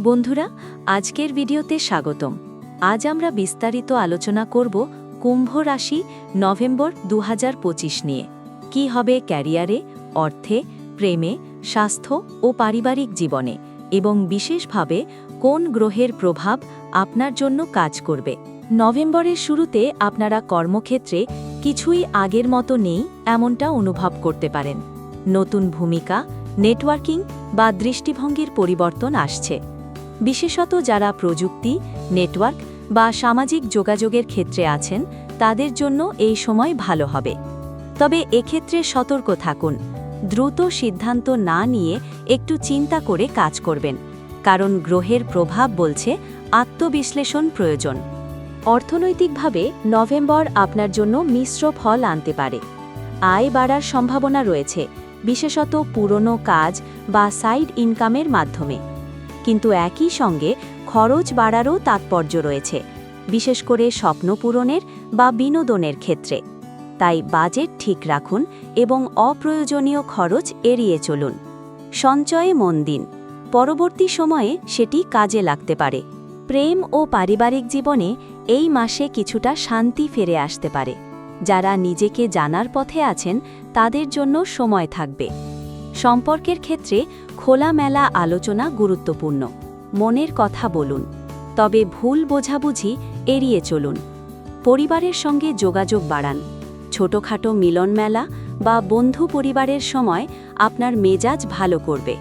বন্ধুরা, আজকের ভিডিওতে স্বাগতম। আজ আমরা বিস্তারিত আলোচনা করব কুম্ভ রাশি নভেম্বর দু হাজার পঁচিশ নিয়ে। কি হবে ক্যারিয়ারে, অর্থে, প্রেমে, স্বাস্থ্য ও পারিবারিক জীবনে? এবং বিশেষভাবে, কোন গ্রহের প্রভাব আপনার জন্য কাজ করবে? নভেম্বরের শুরুতে আপনারা কর্মক্ষেত্রে কিছুই আগের মতো নেই এমনটা অনুভব করতে পারেন। নতুন ভূমিকা, নেটওয়ার্কিং বা দৃষ্টিভঙ্গির পরিবর্তন আসছে। বিশেষত যারা প্রযুক্তি, নেটওয়ার্ক বা সামাজিক যোগাযোগের ক্ষেত্রে আছেন, তাদের জন্য এই সময় ভালো হবে। তবে এক্ষেত্রে সতর্ক থাকুন। দ্রুত সিদ্ধান্ত না নিয়ে একটু চিন্তা করে কাজ করবেন, কারণ গ্রহের প্রভাব বলছে আত্মবিশ্লেষণ প্রয়োজন। অর্থনৈতিকভাবে নভেম্বর আপনার জন্য মিশ্র ফল আনতে পারে। আয় বাড়ার সম্ভাবনা রয়েছে, বিশেষত পুরনো কাজ বা সাইড ইনকামের মাধ্যমে। কিন্তু একই সঙ্গে খরচ বাড়ারও তাৎপর্য রয়েছে, বিশেষ করে স্বপ্ন পূরণের বা বিনোদনের ক্ষেত্রে। তাই বাজেট ঠিক রাখুন এবং অপ্রয়োজনীয় খরচ এড়িয়ে চলুন। সঞ্চয়ে মন দিন। পরবর্তী সময়ে সেটি কাজে লাগতে পারে। প্রেম ও পারিবারিক জীবনে এই মাসে কিছুটা শান্তি ফিরে আসতে পারে। যারা নিজেকে জানার পথে আছেন, তাদের জন্য সময় থাকবে। সম্পর্কের ক্ষেত্রে খোলামেলা আলোচনা গুরুত্বপূর্ণ। মনের কথা বলুন। তবে ভুল বোঝাবুঝি এড়িয়ে চলুন। পরিবারের সঙ্গে যোগাযোগ বাড়ান। ছোটখাটো মিলনমেলা বা বন্ধু পরিবারের সময় আপনার মেজাজ ভালো করবে।